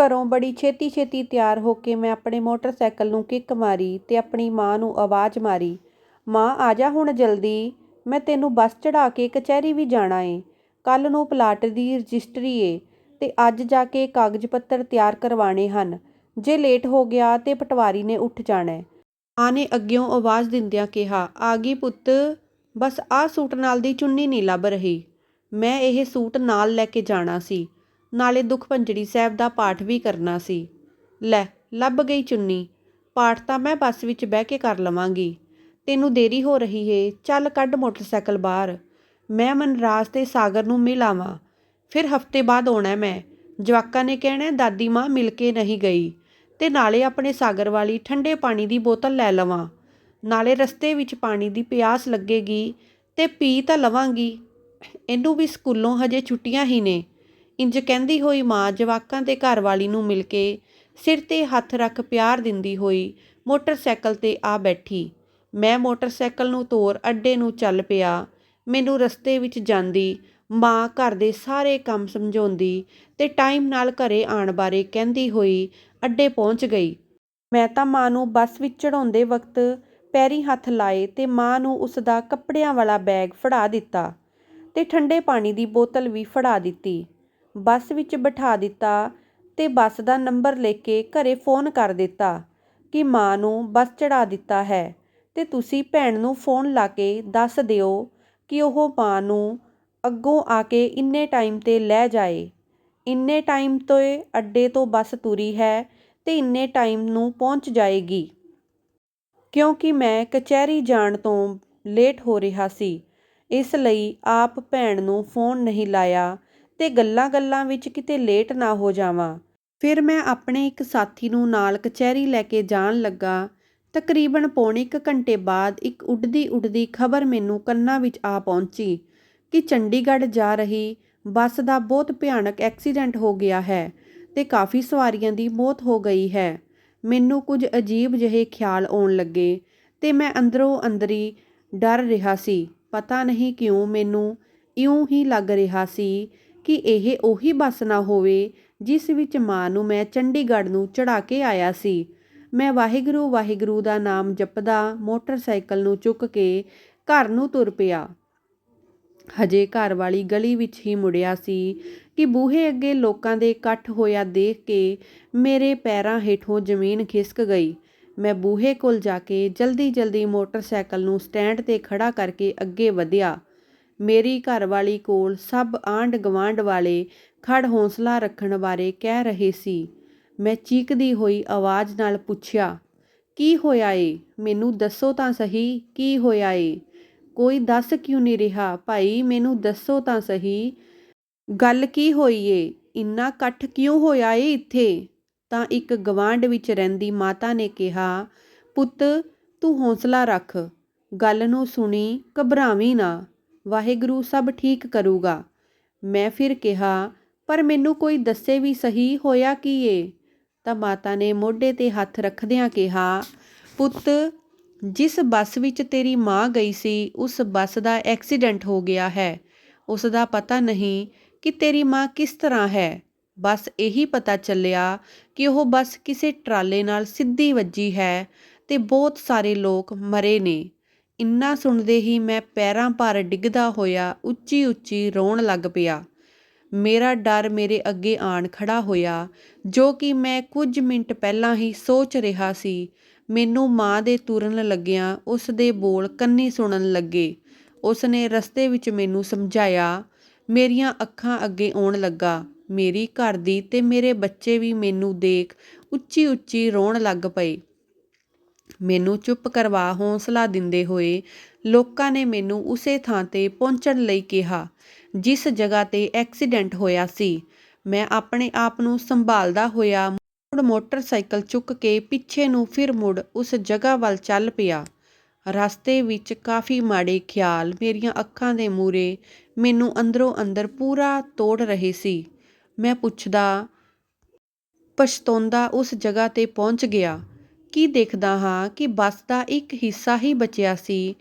ਘਰੋਂ ਬੜੀ ਛੇਤੀ-ਛੇਤੀ ਤਿਆਰ ਹੋ ਕੇ ਮੈਂ ਆਪਣੇ ਮੋਟਰਸਾਈਕਲ ਨੂੰ ਕਿੱਕ ਮਾਰੀ ਅਤੇ ਆਪਣੀ ਮਾਂ ਨੂੰ ਆਵਾਜ਼ ਮਾਰੀ, "ਮਾਂ ਆ ਜਾ ਹੁਣ ਜਲਦੀ, ਮੈਂ ਤੈਨੂੰ ਬੱਸ ਚੜ੍ਹਾ ਕੇ ਕਚਹਿਰੀ ਵੀ ਜਾਣਾ ਏ। ਕੱਲ੍ਹ ਨੂੰ ਪਲਾਟ ਦੀ ਰਜਿਸਟਰੀ ਏ ਅਤੇ ਅੱਜ ਜਾ ਕੇ ਕਾਗਜ਼-ਪੱਤਰ ਤਿਆਰ ਕਰਵਾਉਣੇ ਹਨ। ਜੇ ਲੇਟ ਹੋ ਗਿਆ ਤਾਂ ਪਟਵਾਰੀ ਨੇ ਉੱਠ ਜਾਣਾ ਮਾਂ ਨੇ ਅੱਗਿਓਂ ਆਵਾਜ਼ ਦਿੰਦਿਆਂ ਕਿਹਾ, "ਆ ਗਈ ਪੁੱਤ, ਬਸ ਆਹ ਸੂਟ ਨਾਲ ਦੀ ਚੁੰਨੀ ਨਹੀਂ ਲੱਭ ਰਹੀ। ਮੈਂ ਇਹ ਸੂਟ ਨਾਲ ਲੈ ਕੇ ਜਾਣਾ ਸੀ, ਨਾਲੇ ਦੁੱਖ ਭੰਜੜੀ ਸਾਹਿਬ ਦਾ ਪਾਠ ਵੀ ਕਰਨਾ ਸੀ।" "ਲੈ, ਲੱਭ ਗਈ ਚੁੰਨੀ। ਪਾਠ ਤਾਂ ਮੈਂ ਬੱਸ ਵਿੱਚ ਬਹਿ ਕੇ ਕਰ ਲਵਾਂਗੀ। ਤੈਨੂੰ ਦੇਰੀ ਹੋ ਰਹੀ ਏ, ਚੱਲ ਕੱਢ ਮੋਟਰਸਾਈਕਲ ਬਾਹਰ। ਮੈਂ ਮਨਰਾਜ ਤੇ ਸਾਗਰ ਨੂੰ ਮਿਲ ਆਵਾਂ, ਫਿਰ ਹਫ਼ਤੇ ਬਾਅਦ ਆਉਣਾ ਮੈਂ। ਜਵਾਕਾਂ ਨੇ ਕਹਿਣਾ ਦਾਦੀ ਮਾਂ ਮਿਲ ਕੇ ਨਹੀਂ ਗਈ ਤੇ ਨਾਲੇ ਆਪਣੇ ਸਾਗਰ ਵਾਲੀ ਠੰਡੇ ਪਾਣੀ ਦੀ ਬੋਤਲ ਲੈ ਲਵਾਂ। ਨਾਲੇ ਰਸਤੇ ਵਿੱਚ ਪਾਣੀ ਦੀ ਪਿਆਸ ਲੱਗੇਗੀ ਤੇ ਪੀ ਤਾਂ ਲਵਾਂਗੀ। ਇਹਨੂੰ ਵੀ ਸਕੂਲੋਂ ਹਜੇ ਛੁੱਟੀਆਂ ਹੀ ਨੇ।" ਇੰਜ ਕਹਿੰਦੀ ਹੋਈ ਮਾਂ ਜਵਾਕਾਂ ਤੇ ਘਰਵਾਲੀ ਨੂੰ ਮਿਲ ਕੇ ਸਿਰ 'ਤੇ ਹੱਥ ਰੱਖ ਪਿਆਰ ਦਿੰਦੀ ਹੋਈ ਮੋਟਰਸਾਈਕਲ 'ਤੇ ਆ ਬੈਠੀ। ਮੈਂ ਮੋਟਰਸਾਈਕਲ ਨੂੰ ਤੋਰ ਅੱਡੇ ਨੂੰ ਚੱਲ ਪਿਆ। ਮੈਨੂੰ ਰਸਤੇ ਵਿੱਚ ਜਾਂਦੀ ਮਾਂ ਘਰ ਦੇ ਸਾਰੇ ਕੰਮ ਸਮਝਾਉਂਦੀ ਤੇ ਟਾਈਮ ਨਾਲ ਘਰੇ ਆਉਣ ਬਾਰੇ ਕਹਿੰਦੀ ਹੋਈ ਅੱਡੇ ਪਹੁੰਚ ਗਈ। ਮੈਂ ਤਾਂ ਮਾਂ ਨੂੰ ਬੱਸ ਵਿੱਚ ਚੜ੍ਹਾਉਂਦੇ ਵਕਤ ਪੈਰੀ ਹੱਥ ਲਾਏ ਤੇ ਮਾਂ ਨੂੰ ਉਸਦਾ ਕੱਪੜਿਆਂ ਵਾਲਾ ਬੈਗ ਫੜਾ ਦਿੱਤਾ ਤੇ ਠੰਡੇ ਪਾਣੀ ਦੀ ਬੋਤਲ ਵੀ ਫੜਾ ਦਿੱਤੀ। ਬੱਸ ਵਿੱਚ ਬਿਠਾ ਦਿੱਤਾ ਅਤੇ ਬੱਸ ਦਾ ਨੰਬਰ ਲੈ ਕੇ ਘਰ ਫ਼ੋਨ ਕਰ ਦਿੱਤਾ ਕਿ ਮਾਂ ਨੂੰ ਬੱਸ ਚੜ੍ਹਾ ਦਿੱਤਾ ਹੈ ਅਤੇ ਤੁਸੀਂ ਭੈਣ ਨੂੰ ਫ਼ੋਨ ਲਾ ਕੇ ਦੱਸ ਦਿਓ ਕਿ ਉਹ ਮਾਂ ਨੂੰ ਅੱਗੋਂ ਆ ਕੇ ਇੰਨੇ ਟਾਈਮ 'ਤੇ ਲੈ ਜਾਏ। ਇੰਨੇ ਟਾਈਮ 'ਤੇ ਅੱਡੇ ਤੋਂ ਬੱਸ ਤੁਰੀ ਹੈ ਅਤੇ ਇੰਨੇ ਟਾਈਮ ਨੂੰ ਪਹੁੰਚ ਜਾਏਗੀ। ਕਿਉਂਕਿ ਮੈਂ ਕਚਹਿਰੀ ਜਾਣ ਤੋਂ ਲੇਟ ਹੋ ਰਿਹਾ ਸੀ, ਇਸ ਲਈ ਆਪ ਭੈਣ ਨੂੰ ਫ਼ੋਨ ਨਹੀਂ ਲਾਇਆ ਅਤੇ ਗੱਲਾਂ-ਗੱਲਾਂ ਵਿੱਚ ਕਿਤੇ ਲੇਟ ਨਾ ਹੋ ਜਾਵਾਂ। ਫਿਰ ਮੈਂ ਆਪਣੇ ਇੱਕ ਸਾਥੀ ਨੂੰ ਨਾਲ ਕਚਹਿਰੀ ਲੈ ਕੇ ਜਾਣ ਲੱਗਾ। ਤਕਰੀਬਨ ਪੌਣੇ ਇੱਕ ਘੰਟੇ ਬਾਅਦ ਇੱਕ ਉੱਡਦੀ-ਉੱਡਦੀ ਖ਼ਬਰ ਮੈਨੂੰ ਕੰਨਾਂ ਵਿੱਚ ਆ ਪਹੁੰਚੀ ਕਿ ਚੰਡੀਗੜ੍ਹ ਜਾ ਰਹੀ ਬੱਸ ਦਾ ਬਹੁਤ ਭਿਆਨਕ ਐਕਸੀਡੈਂਟ ਹੋ ਗਿਆ ਹੈ ਤੇ ਕਾਫ਼ੀ ਸਵਾਰੀਆਂ ਦੀ ਮੌਤ ਹੋ ਗਈ ਹੈ। ਮੈਨੂੰ ਕੁਝ ਅਜੀਬ ਜਿਹੇ ਖ਼ਿਆਲ ਆਉਣ ਲੱਗੇ ਤੇ ਮੈਂ ਅੰਦਰੋਂ-ਅੰਦਰੀ ਡਰ ਰਿਹਾ ਸੀ। ਪਤਾ ਨਹੀਂ ਕਿਉਂ ਮੈਨੂੰ ਇਉਂ ਹੀ ਲੱਗ ਰਿਹਾ ਸੀ ਕਿ ਇਹ ਉਹੀ ਬੱਸ ਨਾ ਹੋਵੇ ਜਿਸ ਵਿੱਚ ਮਾਂ ਨੂੰ ਮੈਂ ਚੰਡੀਗੜ੍ਹ ਨੂੰ ਚੜ੍ਹਾ ਕੇ ਆਇਆ ਸੀ। ਮੈਂ ਵਾਹਿਗੁਰੂ-ਵਾਹਿਗੁਰੂ ਦਾ ਨਾਮ ਜਪਦਾ ਮੋਟਰਸਾਈਕਲ ਨੂੰ ਚੁੱਕ ਕੇ ਘਰ ਨੂੰ ਤੁਰ ਪਿਆ। ਹਜੇ ਘਰ ਵਾਲੀ ਗਲੀ ਵਿੱਚ ਹੀ ਮੁੜਿਆ ਸੀ ਕਿ ਬੂਹੇ ਅੱਗੇ ਲੋਕਾਂ ਦੇ ਇਕੱਠ ਹੋਇਆ ਦੇਖ ਕੇ ਮੇਰੇ ਪੈਰਾਂ ਹੇਠੋਂ ਜ਼ਮੀਨ ਖਿਸਕ ਗਈ। ਮੈਂ ਬੂਹੇ ਕੋਲ ਜਾ ਕੇ ਜਲਦੀ-ਜਲਦੀ ਮੋਟਰਸਾਈਕਲ ਨੂੰ ਸਟੈਂਡ 'ਤੇ ਖੜ੍ਹਾ ਕਰਕੇ ਅੱਗੇ ਵਧਿਆ। ਮੇਰੀ ਘਰਵਾਲੀ ਕੋਲ ਸਭ ਆਂਢ-ਗੁਆਂਢ ਵਾਲੇ ਖੜ੍ਹ ਹੌਂਸਲਾ ਰੱਖਣ ਬਾਰੇ ਕਹਿ ਰਹੇ ਸੀ। ਮੈਂ ਚੀਕਦੀ ਹੋਈ ਆਵਾਜ਼ ਨਾਲ ਪੁੱਛਿਆ, "ਕੀ ਹੋਇਆ ਏ? ਮੈਨੂੰ ਦੱਸੋ ਤਾਂ ਸਹੀ, ਕੀ ਹੋਇਆ ਏ? ਕੋਈ ਦੱਸ ਕਿਉਂ ਨਹੀਂ ਰਿਹਾ ਭਾਈ ਮੈਨੂੰ ਦੱਸੋ ਤਾਂ ਸਹੀ, ਗੱਲ ਕੀ ਹੋਈ ਏ? ਇੰਨਾ ਇਕੱਠ ਕਿਉਂ ਹੋਇਆ ਏ ਇੱਥੇ?" ਤਾਂ ਇੱਕ ਗਵਾਂਢ ਵਿੱਚ ਰਹਿੰਦੀ ਮਾਤਾ ਨੇ ਕਿਹਾ, "ਪੁੱਤ ਤੂੰ ਹੌਸਲਾ ਰੱਖ, ਗੱਲ ਨੂੰ ਸੁਣੀ ਘਬਰਾਵੀਂ ਨਾ, ਵਾਹਿਗੁਰੂ ਸਭ ਠੀਕ ਕਰੂਗਾ।" ਮੈਂ ਫਿਰ ਕਿਹਾ, "ਪਰ ਮੈਨੂੰ ਕੋਈ ਦੱਸੇ ਵੀ ਸਹੀ ਹੋਇਆ ਕੀ ਏ?" ਤਾਂ ਮਾਤਾ ਨੇ ਮੋਢੇ 'ਤੇ ਹੱਥ ਰੱਖਦਿਆਂ ਕਿਹਾ, "ਪੁੱਤ ਜਿਸ ਬੱਸ ਵਿੱਚ ਤੇਰੀ ਮਾਂ ਗਈ ਸੀ ਉਸ ਬੱਸ ਦਾ ਐਕਸੀਡੈਂਟ ਹੋ ਗਿਆ ਹੈ। ਉਸ ਦਾ ਪਤਾ ਨਹੀਂ ਕਿ ਤੇਰੀ ਮਾਂ ਕਿਸ ਤਰ੍ਹਾਂ ਹੈ, ਬਸ ਇਹੀ ਪਤਾ ਚੱਲਿਆ ਕਿ ਉਹ ਬੱਸ ਕਿਸੇ ਟਰਾਲੇ ਨਾਲ ਸਿੱਧੀ ਵੱਜੀ ਹੈ ਤੇ ਬਹੁਤ ਸਾਰੇ ਲੋਕ ਮਰੇ ਨੇ।" ਇੰਨਾ ਸੁਣਦੇ ਹੀ ਮੈਂ ਪੈਰਾਂ ਭਾਰ ਡਿੱਗਦਾ ਹੋਇਆ ਉੱਚੀ-ਉੱਚੀ ਰੋਣ ਲੱਗ ਪਿਆ। ਮੇਰਾ ਡਰ ਮੇਰੇ ਅੱਗੇ ਆਣ ਖੜ੍ਹਾ ਹੋਇਆ, ਜੋ ਕਿ ਮੈਂ ਕੁਝ ਮਿੰਟ ਪਹਿਲਾਂ ਹੀ ਸੋਚ ਰਿਹਾ ਸੀ। ਮੈਨੂੰ ਮਾਂ ਦੇ ਤੁਰਨ ਲੱਗਿਆਂ ਉਸਦੇ ਬੋਲ ਕੰਨੀ ਸੁਣਨ ਲੱਗੇ। ਉਸ ਨੇ ਰਸਤੇ ਵਿੱਚ ਮੈਨੂੰ ਸਮਝਾਇਆ। ਮੇਰੀਆਂ ਅੱਖਾਂ ਅੱਗੇ ਆਉਣ ਲੱਗਾ। ਮੇਰੀ ਘਰ ਦੀ ਤੇ ਮੇਰੇ ਬੱਚੇ ਵੀ ਮੈਨੂੰ ਦੇਖ ਉੱਚੀ-ਉੱਚੀ ਰੋਣ ਲੱਗ ਪਏ। ਮੈਨੂੰ ਚੁੱਪ ਕਰਵਾ ਹੌਂਸਲਾ ਦਿੰਦੇ ਹੋਏ ਲੋਕਾਂ ਨੇ ਮੈਨੂੰ ਉਸੇ ਥਾਂ 'ਤੇ ਪਹੁੰਚਣ ਲਈ ਕਿਹਾ, ਜਿਸ ਜਗ੍ਹਾ 'ਤੇ ਐਕਸੀਡੈਂਟ ਹੋਇਆ ਸੀ। ਮੈਂ ਆਪਣੇ ਆਪ ਨੂੰ ਸੰਭਾਲਦਾ ਹੋਇਆ ਮੁੜ ਮੋਟਰਸਾਈਕਲ ਚੁੱਕ ਕੇ ਪਿੱਛੇ ਨੂੰ ਫਿਰ ਮੁੜ ਉਸ ਜਗ੍ਹਾ ਵੱਲ ਚੱਲ ਪਿਆ। ਰਸਤੇ ਵਿੱਚ ਕਾਫ਼ੀ ਮਾੜੇ ਖ਼ਿਆਲ ਮੇਰੀਆਂ ਅੱਖਾਂ ਦੇ ਮੂਹਰੇ ਮੈਨੂੰ ਅੰਦਰੋਂ-ਅੰਦਰ ਪੂਰਾ ਤੋੜ ਰਹੇ ਸੀ। ਮੈਂ ਪੁੱਛਦਾ, ਪਛਤੋਂਦਾ ਉਸ ਜਗ੍ਹਾ 'ਤੇ ਪਹੁੰਚ ਗਿਆ, ਕੀ ਦੇਖਦਾ ਹਾਂ ਕਿ ਬੱਸ ਦਾ ਇੱਕ ਹਿੱਸਾ ਹੀ ਬਚਿਆ ਸੀ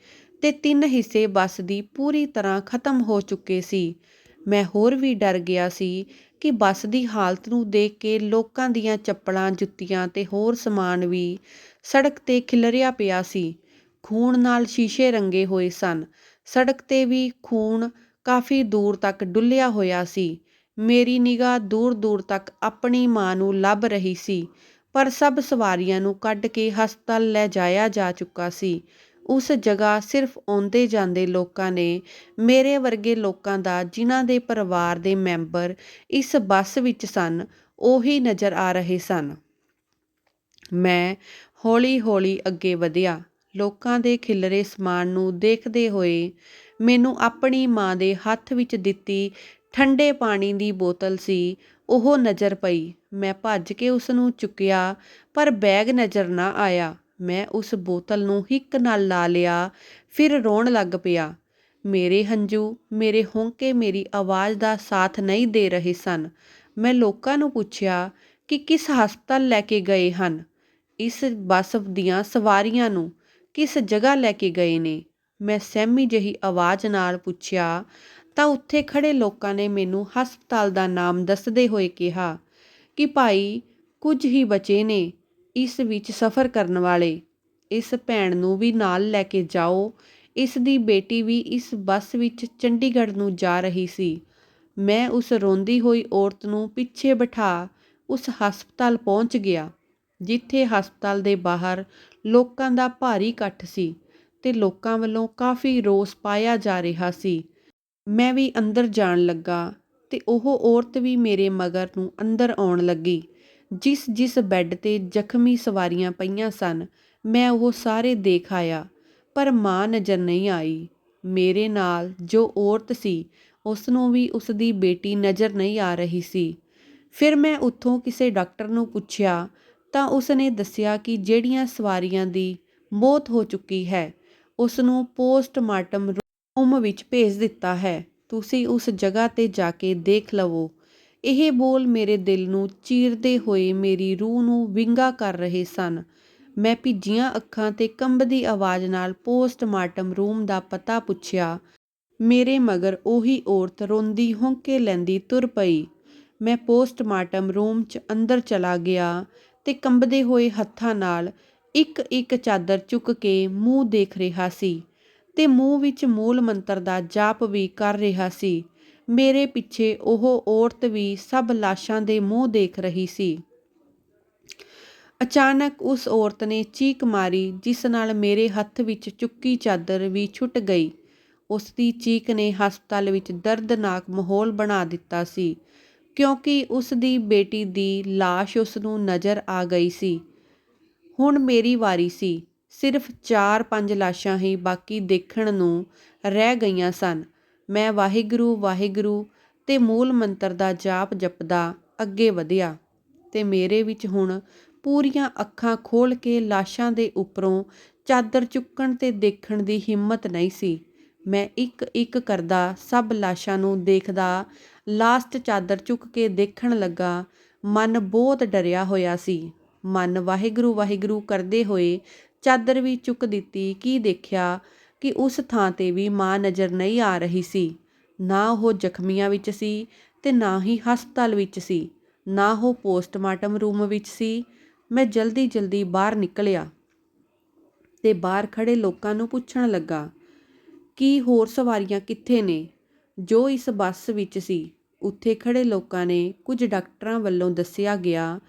ਤੇ ਤਿੰਨ ਹਿੱਸੇ ਬੱਸ ਦੀ ਪੂਰੀ ਤਰ੍ਹਾਂ ਖ਼ਤਮ ਹੋ ਚੁੱਕੇ ਸੀ। ਮੈਂ ਹੋਰ ਵੀ ਡਰ ਗਿਆ ਸੀ ਕਿ ਬੱਸ ਦੀ ਹਾਲਤ ਨੂੰ ਦੇਖ ਕੇ ਲੋਕਾਂ ਦੀਆਂ ਚੱਪਲਾਂ, ਜੁੱਤੀਆਂ ਤੇ ਹੋਰ ਸਮਾਨ ਵੀ ਸੜਕ 'ਤੇ ਖਿਲਰਿਆ ਪਿਆ ਸੀ। ਖੂਨ ਨਾਲ ਸ਼ੀਸ਼ੇ ਰੰਗੇ ਹੋਏ ਸਨ। ਸੜਕ 'ਤੇ ਵੀ ਖੂਨ ਕਾਫੀ ਦੂਰ ਤੱਕ ਡੁੱਲਿਆ ਹੋਇਆ ਸੀ। ਮੇਰੀ ਨਿਗਾਹ ਦੂਰ ਦੂਰ ਤੱਕ ਆਪਣੀ ਮਾਂ ਨੂੰ ਲੱਭ ਰਹੀ ਸੀ। ਪਰ ਸਭ ਸਵਾਰੀਆਂ ਨੂੰ ਕੱਢ ਕੇ ਹਸਪਤਾਲ ਲੈ ਜਾਇਆ ਜਾ ਚੁੱਕਾ ਸੀ। ਉਸ ਜਗ੍ਹਾ ਸਿਰਫ ਆਉਂਦੇ ਜਾਂਦੇ ਲੋਕਾਂ ਨੇ, ਮੇਰੇ ਵਰਗੇ ਲੋਕਾਂ ਦਾ ਜਿਨ੍ਹਾਂ ਦੇ ਪਰਿਵਾਰ ਦੇ ਮੈਂਬਰ ਇਸ ਬੱਸ ਵਿੱਚ ਸਨ, ਉਹੀ ਨਜ਼ਰ ਆ ਰਹੇ ਸਨ। ਮੈਂ ਹੌਲੀ ਹੌਲੀ ਅੱਗੇ ਵਧਿਆ। ਲੋਕਾਂ ਦੇ ਖਿਲਰੇ ਸਮਾਨ ਨੂੰ ਦੇਖਦੇ ਹੋਏ ਮੈਨੂੰ ਆਪਣੀ ਮਾਂ ਦੇ ਹੱਥ ਵਿੱਚ ਦਿੱਤੀ ਠੰਡੇ ਪਾਣੀ ਦੀ ਬੋਤਲ ਸੀ। ਉਹ ਨਜ਼ਰ ਪਈ। ਮੈਂ ਭੱਜ ਕੇ ਉਸ ਨੂੰ ਚੁੱਕਿਆ, ਪਰ ਬੈਗ ਨਜ਼ਰ ਨਾ ਆਇਆ। ਮੈਂ ਉਸ ਬੋਤਲ ਨੂੰ ਹਿੱਕ ਨਾਲ ਲਾ ਲਿਆ, ਫਿਰ ਰੋਣ ਲੱਗ ਪਿਆ। ਮੇਰੇ ਹੰਝੂ, ਮੇਰੇ ਹੋਂਕੇ ਮੇਰੀ ਆਵਾਜ਼ ਦਾ ਸਾਥ ਨਹੀਂ ਦੇ ਰਹੇ ਸਨ। ਮੈਂ ਲੋਕਾਂ ਨੂੰ ਪੁੱਛਿਆ ਕਿ ਕਿਸ ਹਸਪਤਾਲ ਲੈ ਕੇ ਗਏ ਹਨ? ਇਸ ਬੱਸ ਦੀਆਂ ਸਵਾਰੀਆਂ ਨੂੰ ਕਿਸ ਜਗ੍ਹਾ ਲੈ ਕੇ ਗਏ ਨੇ? ਮੈਂ ਸਹਿਮੀ ਜਿਹੀ ਆਵਾਜ਼ ਨਾਲ ਪੁੱਛਿਆ ਤਾਂ ਉੱਥੇ ਖੜ੍ਹੇ ਲੋਕਾਂ ਨੇ ਮੈਨੂੰ ਹਸਪਤਾਲ ਦਾ ਨਾਮ ਦੱਸਦੇ ਹੋਏ ਕਿਹਾ ਕਿ ਭਾਈ, ਕੁਝ ਹੀ ਬਚੇ ਨੇ ਇਸ ਵਿੱਚ ਸਫ਼ਰ ਕਰਨ ਵਾਲੇ। ਇਸ ਭੈਣ ਨੂੰ ਵੀ ਨਾਲ ਲੈ ਕੇ ਜਾਓ। ਇਸ ਦੀ ਬੇਟੀ ਵੀ ਇਸ ਬੱਸ ਵਿੱਚ ਚੰਡੀਗੜ੍ਹ ਨੂੰ ਜਾ ਰਹੀ ਸੀ। ਮੈਂ ਉਸ ਰੋਂਦੀ ਹੋਈ ਔਰਤ ਨੂੰ ਪਿੱਛੇ ਬਿਠਾ ਉਸ ਹਸਪਤਾਲ ਪਹੁੰਚ ਗਿਆ, ਜਿੱਥੇ ਹਸਪਤਾਲ ਦੇ ਬਾਹਰ ਲੋਕਾਂ ਦਾ ਭਾਰੀ ਇਕੱਠ ਸੀ ਤੇ ਲੋਕਾਂ ਵੱਲੋਂ ਕਾਫੀ ਰੋਸ ਪਾਇਆ ਜਾ ਰਿਹਾ ਸੀ। ਮੈਂ ਵੀ ਅੰਦਰ ਜਾਣ ਲੱਗਾ ਅਤੇ ਉਹ ਔਰਤ ਵੀ ਮੇਰੇ ਮਗਰ ਨੂੰ ਅੰਦਰ ਆਉਣ ਲੱਗੀ। ਜਿਸ ਜਿਸ ਬੈੱਡ ਤੇ ਜ਼ਖਮੀ ਸਵਾਰੀਆਂ ਪਈਆਂ ਸਨ, ਮੈਂ ਉਹ ਸਾਰੇ ਦੇਖ ਆਇਆ, ਪਰ ਮਾਂ ਨਜ਼ਰ ਨਹੀਂ ਆਈ। ਮੇਰੇ ਨਾਲ ਜੋ ਔਰਤ ਸੀ ਉਸ ਨੂੰ ਵੀ ਉਸ ਦੀ ਬੇਟੀ ਨਜ਼ਰ ਨਹੀਂ ਆ ਰਹੀ ਸੀ। ਫਿਰ ਮੈਂ ਉੱਥੋਂ ਕਿਸੇ ਡਾਕਟਰ ਨੂੰ ਪੁੱਛਿਆ, ਤਾਂ ਉਸ ਨੇ ਦੱਸਿਆ ਕਿ ਜਿਹੜੀਆਂ ਸਵਾਰੀਆਂ ਦੀ ਮੌਤ ਹੋ ਚੁੱਕੀ ਹੈ ਉਸ ਨੂੰ ਪੋਸਟਮਾਰਟਮ ਰੂਮ ਵਿੱਚ ਭੇਜ ਦਿੱਤਾ ਹੈ। ਤੁਸੀਂ ਉਸ ਜਗ੍ਹਾ ਤੇ ਜਾ ਕੇ ਦੇਖ ਲਵੋ। ਇਹ ਬੋਲ ਮੇਰੇ ਦਿਲ ਨੂੰ ਚੀਰਦੇ ਹੋਏ ਮੇਰੀ ਰੂਹ ਨੂੰ ਵਿੰਗਾ ਕਰ ਰਹੇ ਸਨ। ਮੈਂ ਭਿੱਜੀਆਂ ਅੱਖਾਂ ਤੇ ਕੰਬਦੀ ਆਵਾਜ਼ ਨਾਲ ਪੋਸਟਮਾਰਟਮ ਰੂਮ ਦਾ ਪਤਾ ਪੁੱਛਿਆ। ਮੇਰੇ ਮਗਰ ਉਹੀ ਔਰਤ ਰੋਂਦੀ ਹੌਂਕੇ ਲੈਂਦੀ ਤੁਰ ਪਈ। ਮੈਂ ਪੋਸਟਮਾਰਟਮ ਰੂਮ 'ਚ ਅੰਦਰ ਚਲਾ ਗਿਆ ਅਤੇ ਕੰਬਦੇ ਹੋਏ ਹੱਥਾਂ ਨਾਲ ਇੱਕ ਇੱਕ ਚਾਦਰ ਚੁੱਕ ਕੇ ਮੂੰਹ ਦੇਖ ਰਿਹਾ ਸੀ। ਤੇ ਮੂੰਹ ਵਿੱਚ ਮੂਲ ਮੰਤਰ ਦਾ ਜਾਪ ਵੀ ਕਰ ਰਿਹਾ ਸੀ। ਮੇਰੇ ਪਿੱਛੇ ਉਹ ਔਰਤ ਵੀ ਸਭ ਲਾਸ਼ਾਂ ਦੇ ਮੂੰਹ ਦੇਖ ਰਹੀ ਸੀ। ਅਚਾਨਕ ਉਸ ਔਰਤ ਨੇ ਚੀਕ ਮਾਰੀ, ਜਿਸ ਨਾਲ ਮੇਰੇ ਹੱਥ ਵਿੱਚ ਚੁੱਕੀ ਚਾਦਰ ਵੀ ਛੁੱਟ ਗਈ। ਉਸ ਦੀ ਚੀਕ ਨੇ ਹਸਪਤਾਲ ਵਿੱਚ ਦਰਦਨਾਕ ਮਾਹੌਲ ਬਣਾ ਦਿੱਤਾ ਸੀ, ਕਿਉਂਕਿ ਉਸ ਦੀ ਬੇਟੀ ਦੀ ਲਾਸ਼ ਉਸ ਨੂੰ ਨਜ਼ਰ ਆ ਗਈ ਸੀ। ਹੁਣ ਮੇਰੀ ਵਾਰੀ ਸੀ। ਸਿਰਫ 4-5 ਲਾਸ਼ਾਂ ਹੀ ਬਾਕੀ ਦੇਖਣ ਨੂੰ ਰਹਿ ਗਈਆਂ ਸਨ। ਮੈਂ ਵਾਹਿਗੁਰੂ ਵਾਹਿਗੁਰੂ ਅਤੇ ਮੂਲ ਮੰਤਰ ਦਾ ਜਾਪ ਜਪਦਾ ਅੱਗੇ ਵਧਿਆ ਅਤੇ ਮੇਰੇ ਵਿੱਚ ਹੁਣ ਪੂਰੀਆਂ ਅੱਖਾਂ ਖੋਲ੍ਹ ਕੇ ਲਾਸ਼ਾਂ ਦੇ ਉੱਪਰੋਂ ਚਾਦਰ ਚੁੱਕਣ ਅਤੇ ਦੇਖਣ ਦੀ ਹਿੰਮਤ ਨਹੀਂ ਸੀ। ਮੈਂ ਇੱਕ ਇੱਕ ਕਰਦਾ ਸਭ ਲਾਸ਼ਾਂ ਨੂੰ ਦੇਖਦਾ, ਲਾਸਟ ਚਾਦਰ ਚੁੱਕ ਕੇ ਦੇਖਣ ਲੱਗਾ, ਮਨ ਬਹੁਤ ਡਰਿਆ ਹੋਇਆ ਸੀ। ਮਨ ਵਾਹਿਗੁਰੂ ਵਾਹਿਗੁਰੂ ਕਰਦੇ ਹੋਏ ਚਾਦਰ ਵੀ ਚੁੱਕ ਦਿੱਤੀ, ਕੀ ਦੇਖਿਆ ਕਿ ਉਸ ਥਾਂ ਤੇ ਵੀ ਮਾਂ ਨਜ਼ਰ ਨਹੀਂ ਆ ਰਹੀ ਸੀ। ਨਾ ਉਹ ਜ਼ਖਮੀਆਂ ਵਿੱਚ ਸੀ ਅਤੇ ਨਾ ਹੀ ਹਸਪਤਾਲ ਵਿੱਚ ਸੀ। ਨਾ ਉਹ ਪੋਸਟਮਾਰਟਮ ਰੂਮ ਵਿੱਚ ਸੀ। ਮੈਂ ਜਲਦੀ ਜਲਦੀ ਬਾਹਰ ਨਿਕਲਿਆ ਤੇ ਬਾਹਰ ਖੜੇ ਲੋਕਾਂ ਨੂੰ ਪੁੱਛਣ ਲੱਗਾ, ਕੀ ਹੋਰ ਸਵਾਰੀਆਂ ਕਿੱਥੇ ਨੇ? ਜੋ ਇਸ ਬੱਸ ਵਿੱਚ ਸੀ, ਉੱਥੇ ਖੜੇ ਲੋਕਾਂ ਨੇ ਕੁਝ ਡਾਕਟਰਾਂ ਵੱਲੋਂ ਦੱਸਿਆ ਗਿਆ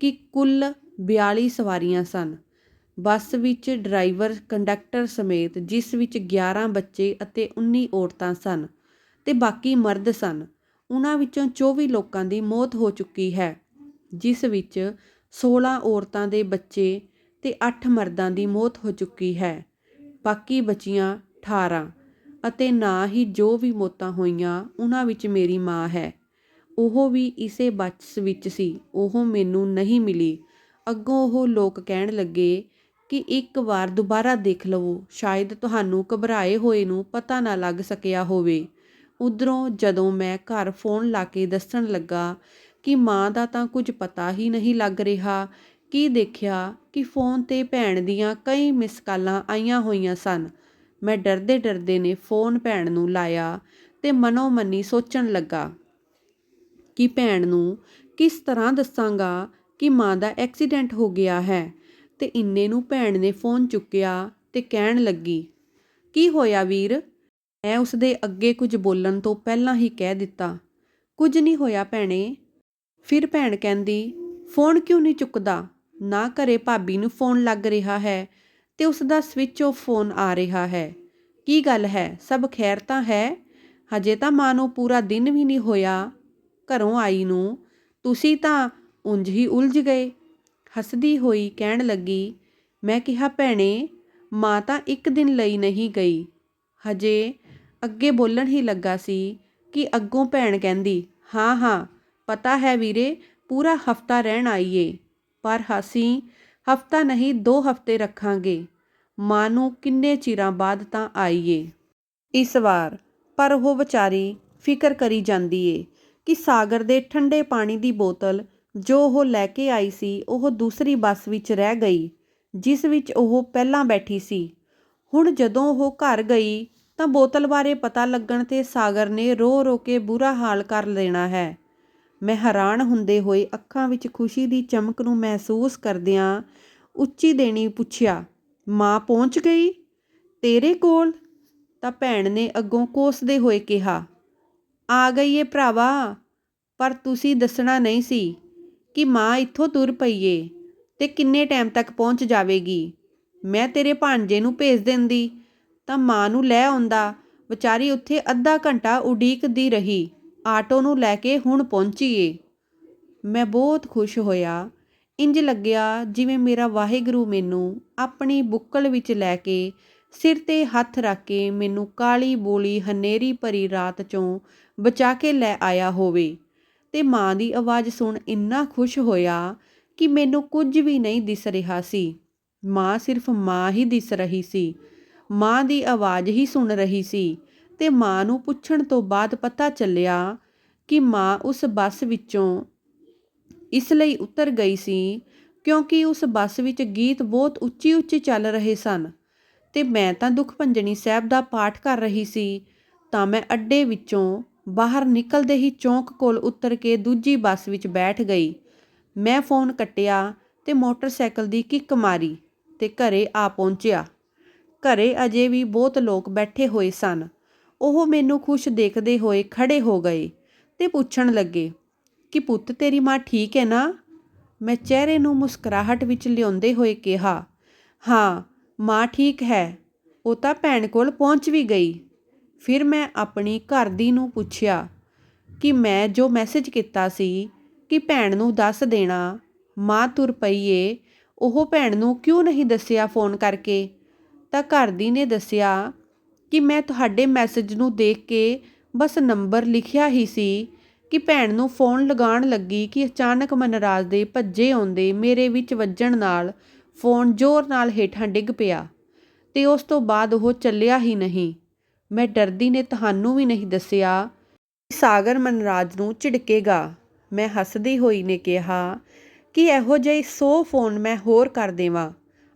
ਕਿ ਕੁੱਲ 42 ਸਵਾਰੀਆਂ ਸਨ। ਬੱਸ ਵਿੱਚ ਡਰਾਈਵਰ, ਕੰਡਕਟਰ ਸਮੇਤ ਜਿਸ ਵਿੱਚ 11 ਬੱਚੇ ਅਤੇ 19 ਔਰਤਾਂ ਸਨ ਅਤੇ ਬਾਕੀ ਮਰਦ ਸਨ ਉਹਨਾਂ ਵਿੱਚੋਂ 24 ਲੋਕਾਂ ਦੀ ਮੌਤ ਹੋ ਚੁੱਕੀ ਹੈ, ਜਿਸ ਵਿੱਚ 16 ਔਰਤਾਂ ਦੇ ਬੱਚੇ ਅਤੇ ਅੱਠ ਮਰਦਾਂ ਦੀ ਮੌਤ ਹੋ ਚੁੱਕੀ ਹੈ, ਬਾਕੀ ਬਚੀਆਂ 18 ਅਤੇ ਨਾ ਹੀ ਜੋ ਵੀ ਮੌਤਾਂ ਹੋਈਆਂ ਉਹਨਾਂ ਵਿੱਚ ਮੇਰੀ ਮਾਂ ਹੈ। ਉਹ ਵੀ ਇਸੇ ਬੱਸ ਵਿੱਚ ਸੀ, ਉਹ ਮੈਨੂੰ ਨਹੀਂ ਮਿਲੀ। ਅੱਗੋਂ ਉਹ ਲੋਕ ਕਹਿਣ ਲੱਗੇ ਕਿ ਇੱਕ ਵਾਰ ਦੁਬਾਰਾ ਦੇਖ ਲਵੋ। ਸ਼ਾਇਦ ਤੁਹਾਨੂੰ ਘਬਰਾਏ ਹੋਏ ਨੂੰ ਪਤਾ ਨਾ ਲੱਗ ਸਕਿਆ ਹੋਵੇ। ਉੱਧਰੋਂ ਜਦੋਂ ਮੈਂ ਘਰ ਫੋਨ ਲਾ ਕੇ ਦੱਸਣ ਲੱਗਾ ਕਿ ਮਾਂ ਦਾ ਤਾਂ ਕੁਝ ਪਤਾ ਹੀ ਨਹੀਂ ਲੱਗ ਰਿਹਾ, ਕੀ ਦੇਖਿਆ ਕਿ ਫੋਨ ਤੇ ਭੈਣ ਦੀਆਂ ਕਈ ਮਿਸ ਕਾਲਾਂ ਆਈਆਂ ਹੋਈਆਂ ਸਨ। ਮੈਂ ਡਰਦੇ ਡਰਦੇ ਨੇ ਫੋਨ ਭੈਣ ਨੂੰ ਲਾਇਆ ਤੇ ਮਨੋ ਮੰਨੀ ਸੋਚਣ ਲੱਗਾ ਕਿ ਭੈਣ ਨੂੰ ਕਿਸ ਤਰ੍ਹਾਂ ਦੱਸਾਂਗਾ ਕਿ ਮਾਂ ਦਾ ਐਕਸੀਡੈਂਟ ਹੋ ਗਿਆ ਹੈ। ਅਤੇ ਇੰਨੇ ਨੂੰ ਭੈਣ ਨੇ ਫੋਨ ਚੁੱਕਿਆ ਅਤੇ ਕਹਿਣ ਲੱਗੀ, ਕੀ ਹੋਇਆ ਵੀਰ? ਮੈਂ ਉਸਦੇ ਅੱਗੇ ਕੁਝ ਬੋਲਣ ਤੋਂ ਪਹਿਲਾਂ ਹੀ ਕਹਿ ਦਿੱਤਾ। ਕੁਝ ਨਹੀਂ ਹੋਇਆ ਭੈਣੇ। ਫਿਰ ਭੈਣ ਕਹਿੰਦੀ, ਫੋਨ ਕਿਉਂ ਨਹੀਂ ਚੁੱਕਦਾ? ਨਾ ਘਰੇ ਭਾਬੀ ਨੂੰ ਫੋਨ ਲੱਗ ਰਿਹਾ ਹੈ ਤੇ ਉਸ ਦਾ ਸਵਿਚ ਆਫ ਫੋਨ ਆ ਰਿਹਾ ਹੈ। ਕੀ ਗੱਲ ਹੈ? ਸਭ ਖੈਰ ਤਾਂ ਹੈ? ਹਜੇ ਤਾਂ ਮਾਂ ਨੂੰ ਪੂਰਾ ਦਿਨ ਵੀ ਨਹੀਂ ਹੋਇਆ ਘਰੋਂ ਆਈ ਨੂੰ। ਤੁਸੀਂ ਤਾਂ ਉਂਝ ਹੀ ਉਲਝ ਗਏ। ਹੱਸਦੀ ਹੋਈ ਕਹਿਣ ਲੱਗੀ, ਮੈਂ ਕਿਹਾ, ਭੈਣੇ, ਮਾਂ ਤਾਂ ਇੱਕ ਦਿਨ ਲਈ ਨਹੀਂ ਗਈ। ਹਜੇ ਅੱਗੇ ਬੋਲਣ ਹੀ ਲੱਗਾ ਸੀ ਕਿ ਅੱਗੋਂ ਭੈਣ ਕਹਿੰਦੀ, ਹਾਂ ਹਾਂ, ਪਤਾ ਹੈ ਵੀਰੇ, ਪੂਰਾ ਹਫਤਾ ਰਹਿਣ ਆਈਏ। ਪਰ ਅਸੀਂ ਹਫਤਾ ਨਹੀਂ, ਦੋ ਹਫ਼ਤੇ ਰੱਖਾਂਗੇ। ਮਾਂ ਨੂੰ ਕਿੰਨੇ ਚਿਰਾਂ ਬਾਅਦ ਤਾਂ ਆਈਏ? ਇਸ ਵਾਰ, ਪਰ ਉਹ ਵਿਚਾਰੀ ਫਿਕਰ ਕਰੀ ਜਾਂਦੀ ਏ ਕਿ ਸਾਗਰ ਦੇ ਠੰਡੇ ਪਾਣੀ ਦੀ ਬੋਤਲ ਜੋ ਉਹ ਲੈ ਕੇ ਆਈ ਸੀ, ਉਹ ਦੂਸਰੀ ਬੱਸ ਵਿੱਚ ਰਹਿ ਗਈ, ਜਿਸ ਵਿੱਚ ਉਹ ਪਹਿਲਾਂ ਬੈਠੀ ਸੀ। ਹੁਣ ਜਦੋਂ ਉਹ ਘਰ ਗਈ, ਤਾਂ ਬੋਤਲ ਬਾਰੇ ਪਤਾ ਲੱਗਣ ਤੇ ਸਾਗਰ ਨੇ ਰੋ ਰੋ ਕੇ ਬੁਰਾ ਹਾਲ ਕਰ ਲੈਣਾ ਹੈ। ਮੈਂ ਹੈਰਾਨ ਹੁੰਦੇ ਹੋਏ ਅੱਖਾਂ ਵਿੱਚ ਖੁਸ਼ੀ ਦੀ ਚਮਕ ਨੂੰ ਮਹਿਸੂਸ ਕਰਦਿਆਂ ਉੱਚੀ ਦੇਣੀ ਪੁੱਛਿਆ, ਮਾਂ ਪਹੁੰਚ ਗਈ? ਤੇਰੇ ਕੋਲ? ਤਾਂ ਭੈਣ ਨੇ ਅੱਗੋਂ ਕੋਸਦੇ ਹੋਏ ਕਿਹਾ, ਆ ਗਈ ਏ ਭਰਾਵਾ, ਪਰ ਤੁਸੀਂ ਦੱਸਣਾ ਨਹੀਂ ਸੀ। ਕਿ ਮਾਂ ਇੱਥੋਂ ਤੁਰ ਪਈ ਏ ਤੇ ਕਿੰਨੇ ਟਾਈਮ ਤੱਕ ਪਹੁੰਚ ਜਾਵੇਗੀ? ਮੈਂ ਤੇਰੇ ਭਾਂਜੇ ਨੂੰ ਭੇਜ ਦਿੰਦੀ, ਤਾਂ ਮਾਂ ਨੂੰ ਲੈ ਆਉਂਦਾ। ਵਿਚਾਰੀ ਉੱਥੇ ਅੱਧਾ ਘੰਟਾ ਉਡੀਕਦੀ ਰਹੀ। ਆਟੋ ਨੂੰ ਲੈ ਕੇ ਹੁਣ ਪਹੁੰਚੀ ਏ ਮੈਂ ਬਹੁਤ ਖੁਸ਼ ਹੋਇਆ। ਇੰਜ ਲੱਗਿਆ ਜਿਵੇਂ ਮੇਰਾ ਵਾਹਿਗੁਰੂ ਮੈਨੂੰ ਆਪਣੀ ਬੁੱਕਲ ਵਿੱਚ ਲੈ ਕੇ ਸਿਰ ਤੇ ਹੱਥ ਰੱਖ ਕੇ ਮੈਨੂੰ ਕਾਲੀ ਬੋਲੀ ਹਨੇਰੀ ਭਰੀ ਰਾਤ ਚੋਂ ਬਚਾ ਕੇ ਲੈ ਆਇਆ ਹੋਵੇ। ਅਤੇ ਮਾਂ ਦੀ ਆਵਾਜ਼ ਸੁਣ ਇੰਨਾ ਖੁਸ਼ ਹੋਇਆ ਕਿ ਮੈਨੂੰ ਕੁਝ ਵੀ ਨਹੀਂ ਦਿਸ ਰਿਹਾ ਸੀ। ਮਾਂ ਸਿਰਫ ਮਾਂ ਹੀ ਦਿਸ ਰਹੀ ਸੀ। ਮਾਂ ਦੀ ਆਵਾਜ਼ ਹੀ ਸੁਣ ਰਹੀ ਸੀ ਤੇ ਮਾਂ ਨੂੰ ਪੁੱਛਣ ਤੋਂ ਬਾਅਦ ਪਤਾ ਚੱਲਿਆ ਕਿ ਮਾਂ ਉਸ ਬੱਸ ਵਿੱਚੋਂ ਇਸ ਲਈ ਉਤਰ ਗਈ ਸੀ ਕਿਉਂਕਿ ਉਸ ਬੱਸ ਵਿੱਚ ਗੀਤ ਬਹੁਤ ਉੱਚੀ ਉੱਚੀ ਚੱਲ ਰਹੇ ਸਨ ਤੇ ਮੈਂ ਤਾਂ ਦੁੱਖ ਭੰਜਣੀ ਸਾਹਿਬ ਦਾ ਪਾਠ ਕਰ ਰਹੀ ਸੀ ਤਾਂ ਮੈਂ ਅੱਡੇ ਵਿੱਚੋਂ ਬਾਹਰ ਨਿਕਲਦੇ ਹੀ ਚੌਂਕ ਕੋਲ ਉਤਰ ਕੇ ਦੂਜੀ ਬੱਸ ਵਿੱਚ ਬੈਠ ਗਈ। ਮੈਂ ਫੋਨ ਕੱਟਿਆ ਤੇ ਮੋਟਰਸਾਈਕਲ ਦੀ ਕਿੱਕ ਮਾਰੀ ਤੇ ਘਰੇ ਆ ਪਹੁੰਚਿਆ। ਘਰੇ ਅਜੇ ਵੀ ਬਹੁਤ ਲੋਕ ਬੈਠੇ ਹੋਏ ਸਨ। ਉਹ ਮੈਨੂੰ ਖੁਸ਼ ਦੇਖਦੇ ਹੋਏ ਖੜੇ ਹੋ ਗਏ ਤੇ ਪੁੱਛਣ ਲੱਗੇ, ਕਿ ਪੁੱਤ ਤੇਰੀ ਮਾਂ ਠੀਕ ਹੈ ਨਾ? ਮੈਂ ਚਿਹਰੇ ਨੂੰ ਮੁਸਕਰਾਹਟ ਵਿੱਚ ਲਿਆਉਂਦੇ ਹੋਏ ਕਿਹਾ, ਹਾਂ, ਮਾਂ ਠੀਕ ਹੈ। ਉਹ ਤਾਂ ਭੈਣ ਕੋਲ ਪਹੁੰਚ ਵੀ ਗਈ। ਫਿਰ ਮੈਂ ਆਪਣੀ ਘਰ ਦੀ ਨੂੰ ਪੁੱਛਿਆ ਕਿ ਮੈਂ ਜੋ ਮੈਸੇਜ ਕੀਤਾ ਸੀ ਕਿ ਭੈਣ ਨੂੰ ਦੱਸ ਦੇਣਾ, ਮਾਂ ਤੁਰ ਪਈ ਏ, ਉਹ ਭੈਣ ਨੂੰ ਕਿਉਂ ਨਹੀਂ ਦੱਸਿਆ ਫੋਨ ਕਰਕੇ? ਤਾਂ ਘਰਦੀ ਨੇ ਦੱਸਿਆ ਕਿ ਮੈਂ ਤੁਹਾਡੇ ਮੈਸੇਜ ਨੂੰ ਦੇਖ ਕੇ ਬਸ ਨੰਬਰ ਲਿਖਿਆ ਹੀ ਸੀ ਕਿ ਭੈਣ ਨੂੰ ਫੋਨ ਲਗਾਉਣ ਲੱਗੀ ਕਿ ਅਚਾਨਕ ਮਨਰਾਜ ਦੇ ਭੱਜੇ ਆਉਂਦੇ ਮੇਰੇ ਵਿੱਚ ਵੱਜਣ ਨਾਲ ਫੋਨ ਜ਼ੋਰ ਨਾਲ ਹੇਠਾਂ ਡਿੱਗ ਪਿਆ ਤੇ ਉਸ ਤੋਂ ਬਾਅਦ ਉਹ ਚੱਲਿਆ ਹੀ ਨਹੀਂ। ਮੈਂ ਡਰਦੀ ਨੇ ਤੁਹਾਨੂੰ ਵੀ ਨਹੀਂ ਦੱਸਿਆ ਕਿ ਸਾਗਰ ਮਨਰਾਜ ਨੂੰ ਝਿੜਕੇਗਾ। ਮੈਂ ਹੱਸਦੀ ਹੋਈ ਨੇ ਕਿਹਾ, ਕਿ ਇਹੋ ਜਿਹੇ 100 ਫੋਨ ਮੈਂ ਹੋਰ ਕਰ ਦੇਵਾਂ।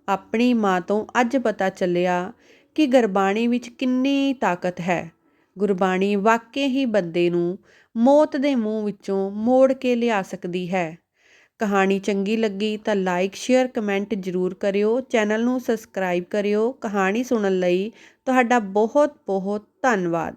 ਆਪਣੀ ਮਾਂ ਤੋਂ ਅੱਜ ਪਤਾ ਚੱਲਿਆ ਕਿ ਗੁਰਬਾਣੀ ਵਿੱਚ ਕਿੰਨੀ ਤਾਕਤ ਹੈ। ਗੁਰਬਾਣੀ ਵਾਕਈ ਹੀ ਬੰਦੇ ਨੂੰ ਮੌਤ ਦੇ ਮੂੰਹ ਵਿੱਚੋਂ ਮੋੜ ਕੇ ਲਿਆ ਸਕਦੀ ਹੈ। ਕਹਾਣੀ ਚੰਗੀ ਲੱਗੀ ਤਾਂ ਲਾਈਕ ਸ਼ੇਅਰ ਕਮੈਂਟ ਜ਼ਰੂਰ ਕਰਿਓ। ਚੈਨਲ ਨੂੰ ਸਬਸਕ੍ਰਾਈਬ ਕਰਿਓ। ਕਹਾਣੀ ਸੁਣਨ ਲਈ ਤੁਹਾਡਾ ਬਹੁਤ ਬਹੁਤ ਧੰਨਵਾਦ।